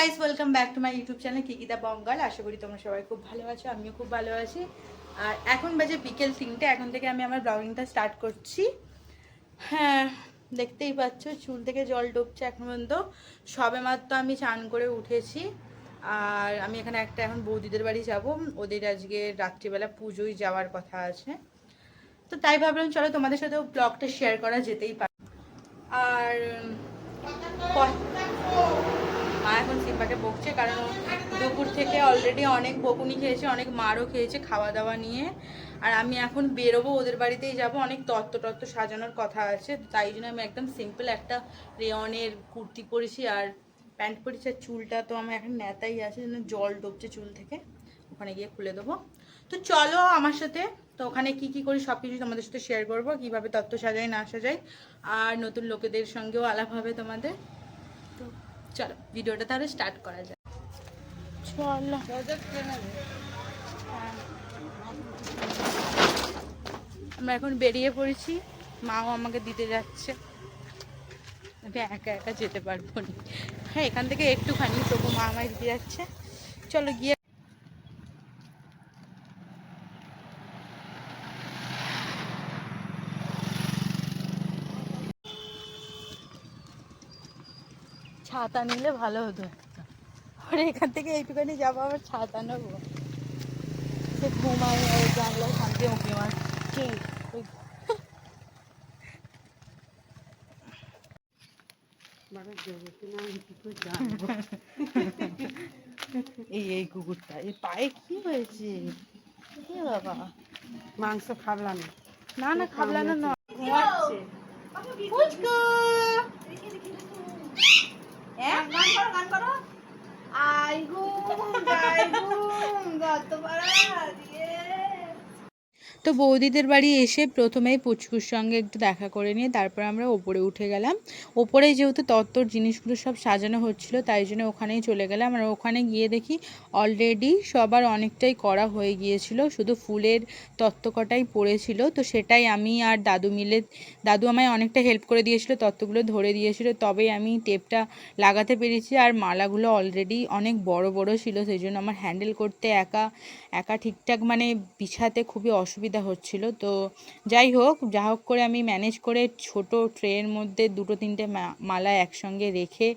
Guys welcome back to my YouTube channel কিকিদা বঙ্গাল আশা করি তোমরা সবাই খুব ভালো আছো, আমিও খুব ভালো আছি। আর এখন বাজে বিকেল তিনটে, এখন থেকে আমি আমার ব্লগিংটা স্টার্ট করছি। হ্যাঁ দেখতেই পাচ্ছ, চুল থেকে জল ডুবছে এখন পর্যন্ত। সবে মাত্র আমি চান করে উঠেছি। আর আমি এখানে একটা এখন বৌদিদের বাড়ি যাব। ওদের আজকে রাত্রিবেলা পুজোয় যাওয়ার কথা আছে। তো তাই ভাবলাম, চলো তোমাদের সাথেও ব্লগটা শেয়ার করা যেতেই পারে। আর মা এখন সিম্বাকে বকছে কারণ দুপুর থেকে অলরেডি অনেক বকুনি খেয়েছে, অনেক মারও খেয়েছে খাওয়া দাওয়া নিয়ে। আর আমি এখন বেরোবো, ওদের বাড়িতেই যাব, অনেক তত্ত্ব টত্ত্ব সাজানোর কথা আছে। তাই জন্য আমি একদম সিম্পল একটা রেয়নের কুর্তি পরেছি আর প্যান্ট পরেছি আর চুলটা তো আমার এখন নেতাই আছে জল ডুবছে চুল থেকে। ওখানে গিয়ে খুলে দেবো। তো চলো আমার সাথে, তো ওখানে কি কি করি সব কিছু তোমাদের সাথে শেয়ার করব, কীভাবে তত্ত্ব সাজাই না সাজাই। আর নতুন লোকেদের সঙ্গেও আলাপ হবে তোমাদের। চলো ভিডিওটা তাহলে স্টার্ট করা যায় চলো। আমরা এখন বেরিয়ে পড়েছি মাও আমাকে দিতে যাচ্ছে। আমি একা একা যেতে পারব না। হ্যাঁ এখান থেকে একটুখানি তবু মা আমায় দিতে যাচ্ছে। চলো গিয়ে ছাতা নিলে ভালো হতো। আর এখান থেকে এইটুখানি যাব আবার ছাতা নেব। সে ঘুমায় আর জানলায় শান্তি উঁকি মার। ঠিক এই এই কুকুরটা এই পায়ে কি হয়েছে? কি বাবা। মাংস খাবলাম। না না খাবলানো না ঘুমাচ্ছে পুচকু! হ্যাঁ? আই ঘুম যাই ঘুম গত পাড়া দিয়ে তো বৌদিদের বাড়ি এসে প্রথমেই পুচকুর সঙ্গে একটু দেখা করে নিয়ে তারপর আমরা ওপরে উঠে গেলাম। ওপরে যেহেতু তত্ত্বর জিনিসগুলো সব সাজানো হচ্ছিল, তাই জন্য ওখানেই চলে গেলাম। আর ওখানে গিয়ে দেখি অলরেডি সবার অনেকটাই করা হয়ে গিয়েছিল, শুধু ফুলের তত্ত্বকটাই পড়েছিল। তো সেটাই আমি আর দাদু মিলে, দাদু আমায় অনেকটা হেল্প করে দিয়েছিল, তত্ত্বগুলো ধরে দিয়েছিল। তবেই আমি টেপটা লাগাতে পেরেছি। আর মালাগুলো অলরেডি অনেক বড় বড় ছিল, সেই জন্য আমার হ্যান্ডেল করতে একা একা ঠিকঠাক মানে বিছাতে খুবই অসুবিধা হচ্ছিল। তো যাই হোক, যা হোক করে আমি ম্যানেজ করে ছোট ট্রের মধ্যে দুটো তিনটে মালা একসঙ্গে রেখে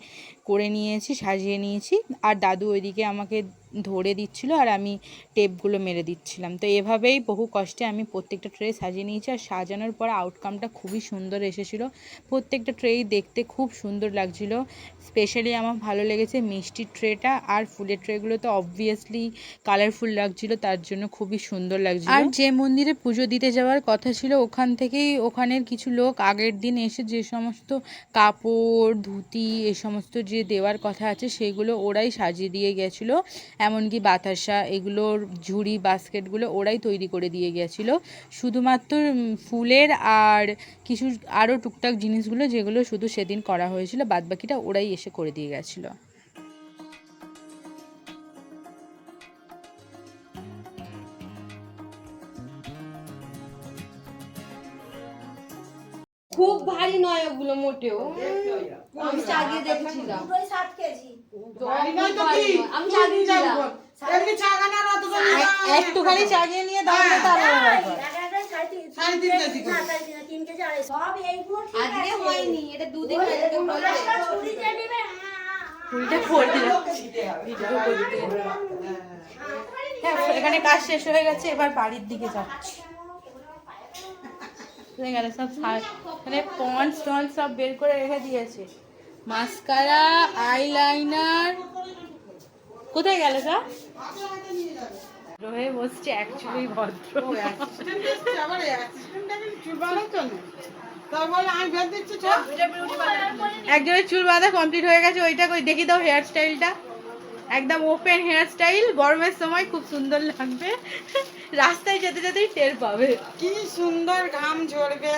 করে নিয়েছি, সাজিয়ে নিয়েছি। আর দাদু ওইদিকে আমাকে ধরে দিচ্ছিল আর আমি টেপগুলো মেরে দিচ্ছিলাম। তো এভাবেই বহু কষ্টে আমি প্রত্যেকটা ট্রে সাজিয়ে নিয়েছি আর সাজানোর পর আউটকামটা খুবই সুন্দর এসেছিল। প্রত্যেকটা ট্রেই দেখতে খুব সুন্দর লাগছিল। স্পেশালি আমার ভালো লেগেছে মিষ্টির ট্রেটা আর ফুলের ট্রেগুলো তো অবভিয়াসলি কালারফুল লাগছিল, তার জন্য খুবই সুন্দর লাগছিল। আর যে মন্দিরে পুজো দিতে যাওয়ার কথা ছিল, ওখান থেকেই ওখানের কিছু লোক আগের দিন এসে যে সমস্ত কাপড়, ধুতি, এ সমস্ত যে দেওয়ার কথা আছে, সেগুলো ওরাই সাজিয়ে দিয়ে গেছিল। এমনকি বাতাসা এগুলোর ঝুড়ি বাস্কেটগুলো ওরাই তৈরি করে দিয়ে গেছিল শুধুমাত্র ফুলের আর কিছু আরও টুকটাক জিনিসগুলো যেগুলো শুধু সেদিন করা হয়েছিল বাদবাকিটা ওরাই এসে করে দিয়ে গেছিল খুব ভারী নয় ওগুলো মোটেও। আমি চাগিয়ে দেখেছিলাম। ভারী একটুখানি চাগিয়ে নিয়ে হ্যাঁ। এখানে কাজ শেষ হয়ে গেছে এবার বাড়ির দিকে যাচ্ছি। হয়ে গেল সব মানে পন্স টন্স সব বের করে রেখে দিয়েছে। Mascara eyeliner. কোথায় গেল সব রয়ে বসছে অ্যাকচুয়ালি ভদ্র। একজনের চুল বাঁধা কমপ্লিট হয়ে গেছে ওইটা কই দেখি দাও হেয়ার স্টাইলটা একদম ওপেন হেয়ার স্টাইল গরমের সময় খুব সুন্দর লাগবে। রাস্তায় যেতে যেতেই টের পাবে। কি সুন্দর ঘাম ঝরবে।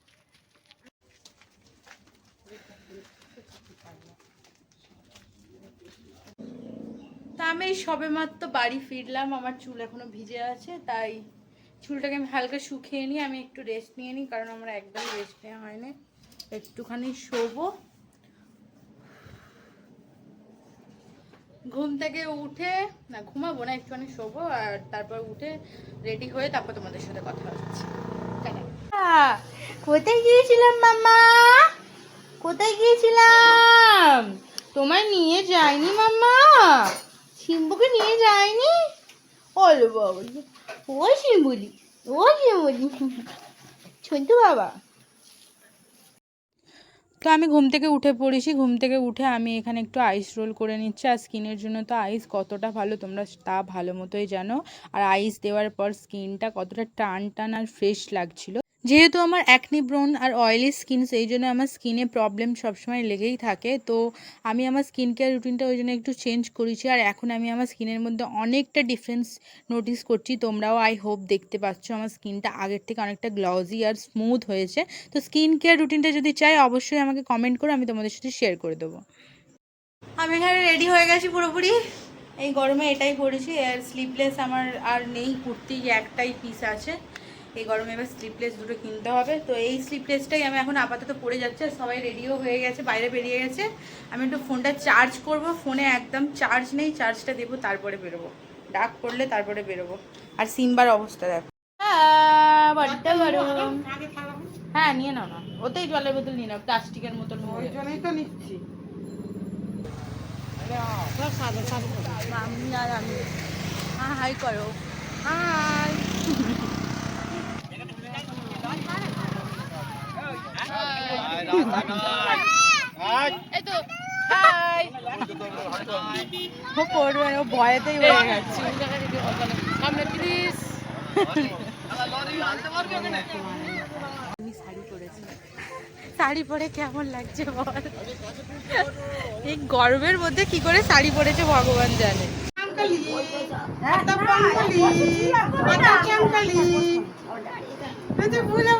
আমি এই সবেমাত্র বাড়ি ফিরলাম, আমার চুল এখনও ভিজে আছে, তাই চুলটাকে আমি হালকা শুকিয়ে নিই, আমি একটু রেস্ট নিয়ে নিই, কারণ আমার একদম রেস্ট নেওয়া হয়নি। একটুখানি শোবো। ঘুম থেকে উঠে, না ঘুমাবো না, একটুখানি শোবো, আর তারপর উঠে রেডি হয়ে তারপর তোমাদের সাথে কথা হচ্ছে। কোথায় গিয়েছিলাম মামা কোথায় গিয়েছিলাম? তোমায় নিয়ে যায়নি মাম্মা? শিম্বুকে নিয়ে যায়নি? ওলো বাবা ও শিম্বুলি ও শিম্বুলি ছন্তু বাবা। তো আমি ঘুম থেকে উঠে পড়েছি, ঘুম থেকে উঠে আমি এখানে একটু আইস রোল করে নিচ্ছি। আর স্কিনের জন্য তো আইস কতটা ভালো তোমরা তা ভালো মতোই জানো। আর আইস দেওয়ার পর স্কিনটা কতটা টান টান আর ফ্রেশ লাগছিল। যেহেতু আমার অ্যাকনি ব্রোন আর অয়েলি স্কিন সেই জন্য আমার স্কিনে প্রবলেম সবসময় লেগেই থাকে। তো আমি আমার স্কিন কেয়ার রুটিনটা ওই জন্য একটু চেঞ্জ করেছি আর এখন আমি আমার স্কিনের মধ্যে অনেকটা ডিফারেন্স নোটিস করছি। তোমরাও আই হোপ দেখতে পাচ্ছ আমার স্কিনটা আগের থেকে অনেকটা গ্লজি আর স্মুথ হয়েছে। তো স্কিন কেয়ার রুটিনটা যদি চাই, অবশ্যই আমাকে কমেন্ট করো, আমি তোমাদের সাথে শেয়ার করে দেবো। আমি এখানে রেডি হয়ে গেছি পুরোপুরি। এই গরমে এটাই পরেছি, আর স্লিপলেস আমার আর নেই, কুর্তি, একটাই পিস আছে। এই গরমে এবার স্লিপলেস দুটো কিনতে হবে। তো এই স্লিপলেসটাই আমি এখন আপাতত পরে যাচ্ছে আর সবাই রেডিও হয়ে গেছে বাইরে বেরিয়ে গেছে। আমি একটু ফোনটা চার্জ করব ফোনে একদম চার্জ নেই চার্জটা দেবো তারপরে বেরোবো। ডাক করলে তারপরে বেরোবো। আর সিম্বার অবস্থা দেখো। গরম। হ্যাঁ নিয়ে নাও না ওতেই জলের বোতল নিয়ে নাও প্লাস্টিকের মতন ওই হয়ে জন্যই তো নিচ্ছি। আমি আর আমি। হ্যাঁ হাই করো। হাই এই তো হাই ও করবে ও ভয়েতেই হয়ে গেছে সামনে প্লিজ আমি শাড়ি পরেছি শাড়ি পরে কেমন লাগছে বল? এই গরমের মধ্যে কি করে শাড়ি পরেছে ভগবান জানে। বাবা শোনা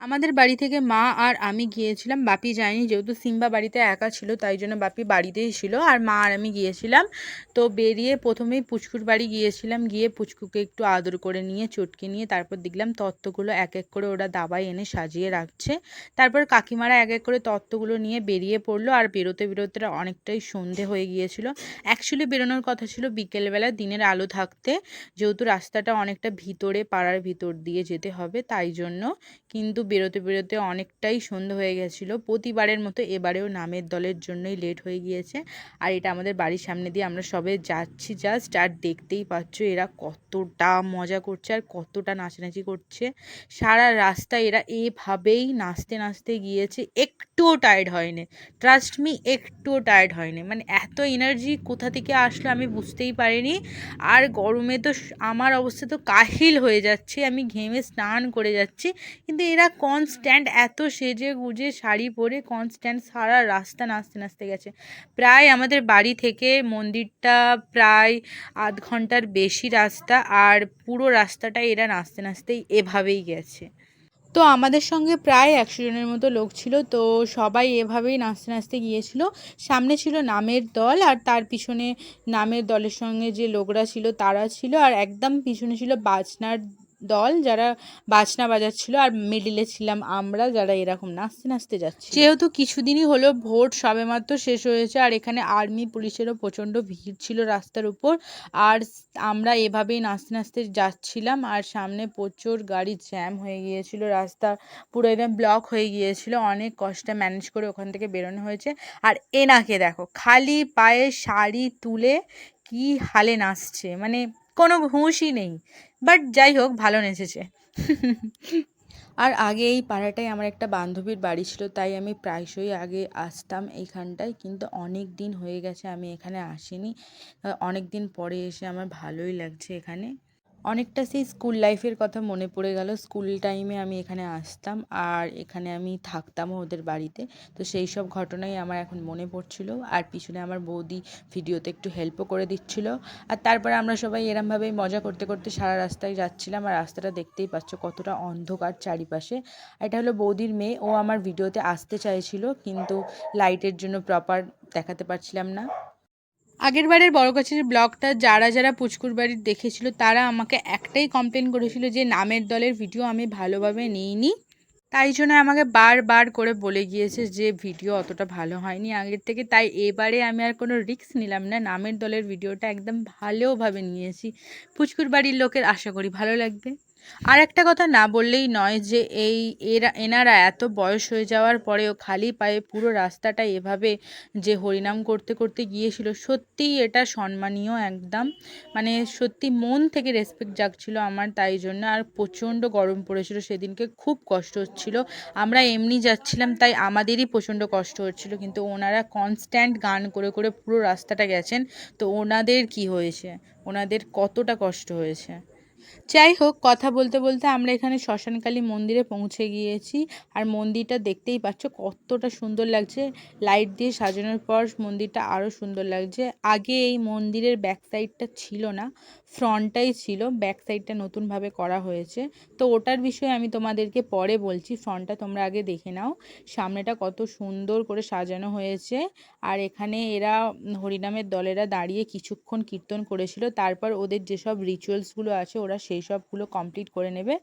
আমাদের বাড়ি থেকে মা আর আমি গিয়েছিলাম। বাপি যায়নি, যেহেতু সিম্বা বাড়িতে একা ছিল, তাই জন্য বাপি বাড়িতেই ছিল। আর মা আর আমি গিয়েছিলাম। তো বেরিয়ে প্রথমেই পুচকুর বাড়ি গিয়েছিলাম। গিয়ে পুচকুকে একটু আদর করে নিয়ে, চটকে নিয়ে তারপর দেখলাম তত্ত্বগুলো এক এক করে ওরা দাবাই এনে সাজিয়ে রাখছে। তারপর কাকিমারা এক এক করে তত্ত্বগুলো নিয়ে বেরিয়ে পড়ল আর বেরোতে বেরোতে অনেকটাই সন্ধে হয়ে গিয়েছিল। অ্যাকচুয়ালি বেরোনোর কথা ছিল বিকেলবেলা দিনের আলো থাকতে, যেহেতু রাস্তাটা অনেকটা ভিতরে, পাড়ার ভিতর দিয়ে যেতে হবে, তাই জন্য। কিন্তু বেরোতে বেরোতে অনেকটাই সন্ধ্যে হয়ে গেছিল। প্রতিবারের মতো এবারেও নামের দলের জন্যই লেট হয়ে গিয়েছে। আর এটা আমাদের বাড়ির সামনে দিয়ে আমরা সবে যাচ্ছি জাস্ট আর দেখতেই পাচ্ছ এরা কতটা মজা করছে আর কতটা নাচানাচি করছে। সারা রাস্তা এরা এভাবেই নাচতে নাচতে গিয়েছে, একটুও টায়ার্ড হয়নি। ট্রাস্ট মি একটুও টায়ার্ড হয়নি। মানে এত এনার্জি কোথা থেকে আসলো আমি বুঝতেই পারিনি। আর গরমে তো আমার অবস্থা তো কাহিল হয়ে যাচ্ছে। আমি ঘেমে স্নান করে যাচ্ছি। কিন্তু এরা কনস্ট্যান্ট এত সেজে গুজে শাড়ি পরে কনস্ট্যান্ট সারা রাস্তা নাচতে নাচতে গেছে। প্রায় আমাদের বাড়ি থেকে মন্দিরটা প্রায় আধ ঘণ্টার বেশি রাস্তা আর পুরো রাস্তাটা এরা নাচতে নাচতেই এভাবেই গেছে। তো আমাদের সঙ্গে প্রায় একশো জনের মতো লোক ছিল, তো সবাই এভাবেই নাচতে নাচতে গিয়েছিল। সামনে ছিল নামের দল আর তার পিছনে নামের দলের সঙ্গে যে লোকরা ছিল তারা ছিল আর একদম পিছনে ছিল বাজনার দল যারা বাজনা বাজাচ্ছিল, আর মিডিলে ছিলাম আমরা যারা এরকম নাচতে নাচতে যাচ্ছি যেহেতু কিছুদিনই হলো, ভোট সবেমাত্র শেষ হয়েছে, আর এখানে আর্মি পুলিশেরও প্রচণ্ড ভিড় ছিল রাস্তার উপর। আর আমরা এভাবেই নাচতে নাচতে যাচ্ছিলাম, আর সামনে প্রচুর গাড়ি জ্যাম হয়ে গিয়েছিল, রাস্তা পুরো একদম ব্লক হয়ে গিয়েছিল। অনেক কষ্টে ম্যানেজ করে ওখান থেকে বেরোনো হয়েছে। আর এনাকে দেখো, খালি পায়ে শাড়ি তুলে কি হালে নাচছে মানে কোনো হুঁশই নেই। বাট যাই হোক, ভালো নেচেছে। আর আগে এই পাড়াটায় আমার একটা বান্ধবীর বাড়ি ছিল, তাই আমি প্রায়শই আগে আসতাম এইখানটায়, কিন্তু অনেক দিন হয়ে গেছে আমি এখানে আসিনি। অনেক দিন পরে এসে আমার ভালোই লাগছে এখানে। অনেকটা সেই স্কুল লাইফের কথা মনে পড়ে গেল। স্কুল টাইমে আমি এখানে আসতাম আর এখানে আমি থাকতামও ওদের বাড়িতে। তো সেই সব ঘটনাই আমার এখন মনে পড়ছিল আর পিছনে আমার বৌদি ভিডিওতে একটু হেল্পও করে দিচ্ছিল। আর তারপরে আমরা সবাই এরমভাবেই মজা করতে করতে সারা রাস্তায় যাচ্ছিলাম আর রাস্তাটা দেখতেই পাচ্ছ কতটা অন্ধকার চারিপাশে। এটা হলো বৌদির মেয়ে, ও আমার ভিডিওতে আসতে চাইছিল কিন্তু লাইটের জন্য প্রপার দেখাতে পারছিলাম না। আগের বারের বড়গাছের ব্লগটা যারা যারা পুচকুর বাড়ির দেখেছিল, তারা আমাকে একটাই কমপ্লেন করেছিল যে নামের দলের ভিডিও আমি ভালোভাবে নিইনি। তাই জন্য আমাকে বারবার করে বলে গিয়েছে যে ভিডিও অতটা ভালো হয়নি আগের থেকে। তাই এবারে আমি আর কোনো রিস্ক নিলাম না। নামের দলের ভিডিওটা একদম ভালোভাবে নিয়েছি। পুচকুর বাড়ির লোকের আশা করি ভালো লাগবে। আর একটা কথা না বললেই নয় যে এই এরা, এনারা এত বয়স হয়ে যাওয়ার পরেও খালি পায়ে পুরো রাস্তাটা এভাবে যে হরিনাম করতে করতে গিয়েছিল, সত্যিই এটা সম্মানীয় একদম। মানে সত্যি মন থেকে রেসপেক্ট জাগছিল আমার তাই জন্য। আর প্রচণ্ড গরম পড়েছিল, সেদিনকে খুব কষ্ট হচ্ছিল। আমরা এমনি যাচ্ছিলাম, তাই আমাদেরই প্রচণ্ড কষ্ট হচ্ছিল। কিন্তু ওনারা কনস্ট্যান্ট গান করে করে পুরো রাস্তাটা গেছেন, তো ওনাদের কি হয়েছে? ওনাদের কতটা কষ্ট হয়েছে? যাই হোক, কথা বলতে বলতে আমরা এখানে শ্মশানকালী মন্দিরে পৌঁছে গিয়েছি। আর মন্দিরটা দেখতেই পাচ্ছ কতটা সুন্দর লাগছে। লাইট দিয়ে সাজানোর পর মন্দিরটা আরও সুন্দর লাগছে। আগে এই মন্দিরের ব্যাক সাইডটা ছিল না ফ্রন্টটাই ছিল। ব্যাক সাইডটা নতুনভাবে করা হয়েছে। তো ওটার বিষয়ে আমি তোমাদেরকে পরে বলছি ফ্রন্টটা তোমরা আগে দেখে নাও। সামনেটা কত সুন্দর করে সাজানো হয়েছে। আর এখানে এরা হরিনামের দলেরা দাঁড়িয়ে কিছুক্ষণ কীর্তন করেছিল। তারপর ওদের যেসব রিচুয়ালসগুলো আছে, ওরা সেই সবগুলো কমপ্লিট করে নেবে।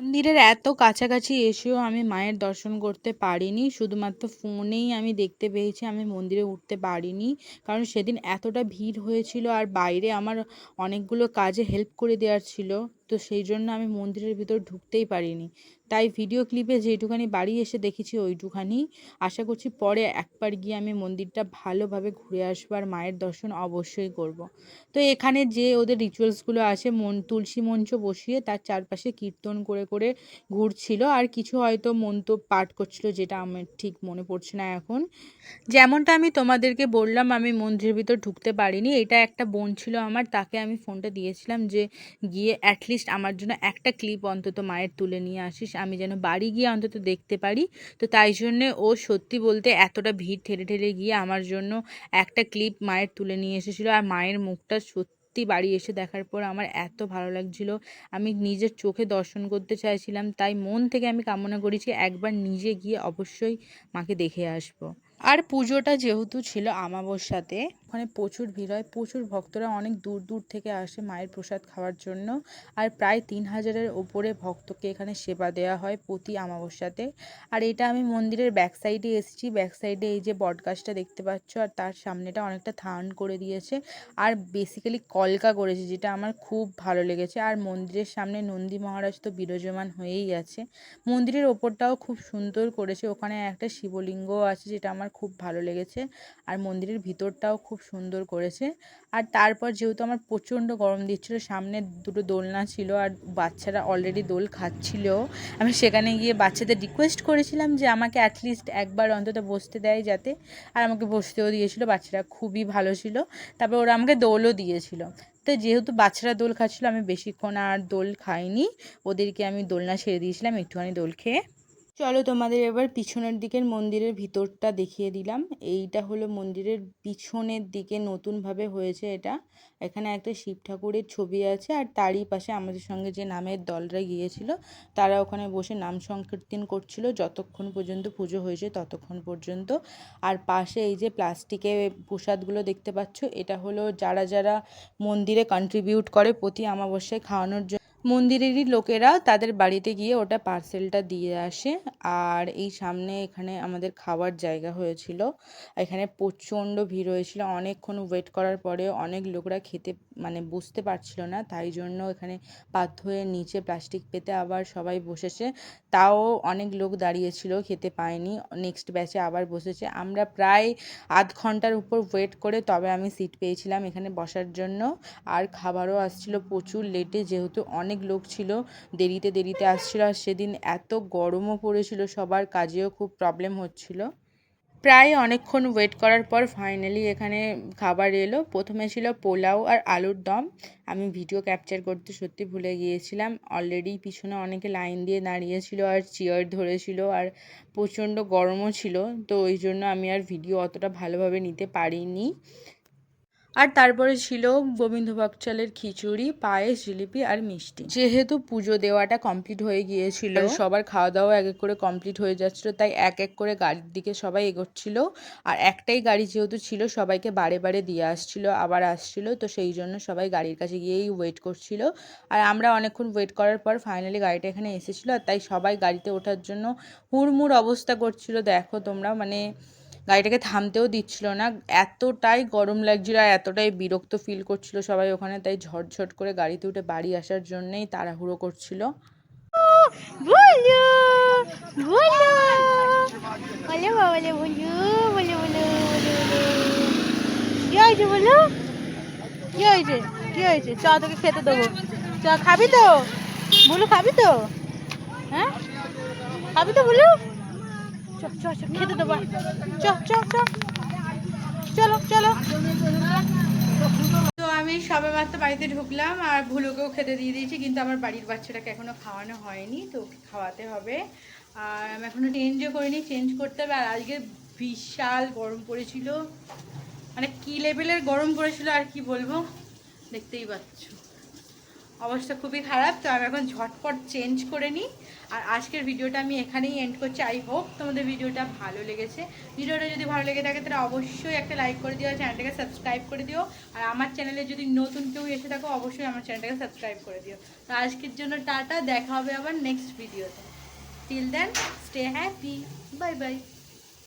মন্দিরের এত কাছাকাছি এসেও আমি মায়ের দর্শন করতে পারিনি, শুধুমাত্র ফোনেই আমি দেখতে পেয়েছি, আমি মন্দিরে উঠতে পারিনি, কারণ সেদিন এতটা ভিড় হয়েছিল আর বাইরে আমার অনেকগুলো কাজে হেল্প করে দেওয়ার ছিল, তো সেই জন্য আমি মন্দিরের ভিতর ঢুকতেই পারিনি। তাই ভিডিও ক্লিপে যেইটুখানি বাড়ি এসে দেখেছি, ওইটুখানি। আশা করছি পরে একবার গিয়ে আমি মন্দিরটা ভালোভাবে ঘুরে আসব আর মায়ের দর্শন অবশ্যই করব। তো এখানে যে ওদের রিচুয়ালসগুলো আছে, মন, তুলসী মঞ্চ বসিয়ে তার চারপাশে কীর্তন করে করে ঘুরছিল আর কিছু হয়তো মন্ত্র পাঠ করছিল যেটা আমার ঠিক মনে পড়ছে না এখন। যেমনটা আমি তোমাদেরকে বললাম, আমি মন্দিরের ভিতর ঢুকতে পারিনি, এটা একটা বোন ছিল আমার, তাকে আমি ফোনটা দিয়েছিলাম যে গিয়ে অ্যাটলিস্ট আমার জন্য একটা ক্লিপ অন্তত মায়ের তুলে নিয়ে আসিস। আমি যেন বাড়ি গিয়ে অন্তত দেখতে পারি। তো তাই জন্যে ও সত্যি বলতে এতটা ভিড় ঠেলে ঠেলে গিয়ে আমার জন্য একটা ক্লিপ মায়ের তুলে নিয়ে এসেছিল। আর মায়ের মুখটা সত্যি বাড়ি এসে দেখার পর আমার এত ভালো লাগছিল। আমি নিজের চোখে দর্শন করতে চাইছিলাম, তাই মন থেকে আমি কামনা করেছি একবার নিজে গিয়ে অবশ্যই মাকে দেখে আসব। আর পুজোটা যেহেতু ছিল আমাবস্যাতে ওখানে প্রচুর ভিড় হয়। প্রচুর ভক্তরা অনেক দূর দূর থেকে আসে মায়ের প্রসাদ খাওয়ার জন্য। আর প্রায় তিন হাজারের ওপরে ভক্তকে এখানে সেবা দেওয়া হয় প্রতি আমাবস্যাতে আর এটা আমি মন্দিরের ব্যাক সাইডে এসেছি। ব্যাক সাইডে এই যে বটগাছটা দেখতে পাচ্ছ, আর তার সামনেটা অনেকটা থান করে দিয়েছে। আর বেসিক্যালি কলকা করেছে, যেটা আমার খুব ভালো লেগেছে। আর মন্দিরের সামনে নন্দী মহারাজ তো বিরাজমান হয়েই আছে। মন্দিরের ওপরটাও খুব সুন্দর করেছে। ওখানে একটা শিবলিঙ্গ আছে, যেটা আমার খুব ভালো লেগেছে। আর মন্দিরের ভিতরটাও খুব সুন্দর করেছে। আর তারপর যেহেতু আমার প্রচণ্ড গরম দিচ্ছিল, সামনে দুটো দোলনা ছিল আর বাচ্চারা অলরেডি দোল খাচ্ছিল, আমি সেখানে গিয়ে বাচ্চাদের রিকোয়েস্ট করেছিলাম যে আমাকে অ্যাটলিস্ট একবার অন্তত বসতে দেয় যাতে। আর আমাকে বসতেও দিয়েছিল, বাচ্চারা খুবই ভালো ছিল। তারপর ওরা আমাকে দোলও দিয়েছিল। তো যেহেতু বাচ্চারা দোল খাচ্ছিল, আমি বেশিক্ষণ আর দোল খাইনি, ওদেরকে আমি দোলনা ছেড়ে দিয়েছিলাম, একটুখানি দোল খেয়ে। চলো তোমাদের এবার পিছনের দিকের মন্দিরের ভিতরটা দেখিয়ে দিলাম। এইটা হলো মন্দিরের পিছনের দিকে নতুনভাবে হয়েছে এটা। এখানে একটা শিব ঠাকুরের ছবি আছে আর তারই পাশে আমাদের সঙ্গে যে নামের দলরা গিয়েছিল, তারা ওখানে বসে নাম সংকীর্তন করছিল। যতক্ষণ পর্যন্ত পুজো হয়েছে ততক্ষণ পর্যন্ত। আর পাশে এই যে প্লাস্টিকে প্রসাদগুলো দেখতে পাচ্ছ, এটা হলো যারা যারা মন্দিরে কন্ট্রিবিউট করে প্রতি আমাবস্যায় খাওয়ানোর জন্য মন্দিরেরই লোকেরা তাদের বাড়িতে গিয়ে ওটা পার্সেলটা দিয়ে আসে। আর এই সামনে এখানে আমাদের খাওয়ার জায়গা হয়েছিল। এখানে প্রচণ্ড ভিড় হয়েছিল। অনেকক্ষণ ওয়েট করার পরেও অনেক লোকরা খেতে মানে বুঝতে পারছিল না। তাই জন্য এখানে বাধ্য হয়ে নিচে প্লাস্টিক পেতে আবার সবাই বসেছে। তাও অনেক লোক দাঁড়িয়েছিল, খেতে পায়নি। নেক্সট ব্যাচে আবার বসেছে। আমরা প্রায় আধ ঘণ্টার উপর ওয়েট করে তবে আমি সিট পেয়েছিলাম এখানে বসার জন্য। আর খাবারও আসছিল প্রচুর লেটে যেহেতু অনেক অনেক লোক ছিল, দেরিতে দেরিতে আসছিল আর সেদিন এত গরমও পড়েছিল, সবার কাজেও খুব প্রবলেম হচ্ছিল। প্রায় অনেকক্ষণ ওয়েট করার পর ফাইনালি এখানে খাবার এলো। প্রথমে ছিল পোলাও আর আলুর দম। আমি ভিডিও ক্যাপচার করতে সত্যি ভুলে গিয়েছিলাম। অলরেডি পিছনে অনেকে লাইন দিয়ে দাঁড়িয়েছিল আর চেয়ার ধরেছিল আর প্রচণ্ড গরমও ছিল। তো ওই জন্য আমি আর ভিডিও অতটা ভালোভাবে নিতে পারিনি। আর তারপরে ছিল গোবিন্দভোগ চালের খিচুড়ি পায়েস জিলিপি আর মিষ্টি। যেহেতু পুজো দেওয়াটা কমপ্লিট হয়ে গিয়েছিল সবার খাওয়া দাওয়া এক এক করে কমপ্লিট হয়ে যাচ্ছিল তাই এক এক করে গাড়ির দিকে সবাই এগোচ্ছিল। আর একটাই গাড়ি যেহেতু ছিল সবাইকে বারে বারে দিয়ে আসছিল আবার আসছিল তো সেই জন্য সবাই গাড়ির কাছে গিয়েই ওয়েট করছিল। আর আমরা অনেকক্ষণ ওয়েট করার পর ফাইনালি গাড়িটা এখানে এসেছিল আর তাই সবাই গাড়িতে ওঠার জন্য হুড়মুড় অবস্থা করছিল। দেখো তোমরা মানে গাড়িটাকে থামতেও দিচ্ছিল না। এতটাই গরম লাগছিল আর এতটাই বিরক্ত ফিল করছিল সবাই ওখানে, তাই ঝটঝট করে গাড়িতে উঠে বাড়ি আসার জন্যেই তাড়াহুড়ো করছিল। কি চ, তোকে খেতে দেবো। চ, খাবি তো? বলু খাবি তো? হ্যাঁ? খাবি তো বলু চলো চলো তো আমি সবে মাত্র বাড়িতে ঢুকলাম আর ভুলোকেও খেতে দিয়ে দিয়েছি, কিন্তু আমার বাড়ির বাচ্চাটাকে এখনও খাওয়ানো হয়নি, তো খাওয়াতে হবে। আর আমি এখনও চেঞ্জও করিনি চেঞ্জ করতে হবে। আর আজকে বিশাল গরম পড়েছিল। মানে কি লেভেলের গরম পড়েছিল আর কি বলব, দেখতেই পাচ্ছ। অবস্থা খুবই খারাপ, তো আমি এখন ঝটপট চেঞ্জ করে নিই। আর আজকের ভিডিওটা আমি এখানেই এন্ড করছি। আই হোপ তোমাদের ভিডিওটা ভালো লেগেছে। ভিডিওটা যদি ভালো লেগে থাকে, তাহলে অবশ্যই একটা লাইক করে দিও চ্যানেলটাকে সাবস্ক্রাইব করে দিও। আর আমার চ্যানেলে যদি নতুন কেউ এসে থাকো, অবশ্যই আমার চ্যানেলটাকে সাবস্ক্রাইব করে দিও। তো আজকের জন্য টাটা, দেখা হবে আবার নেক্সট ভিডিওতে till then stay happy bye bye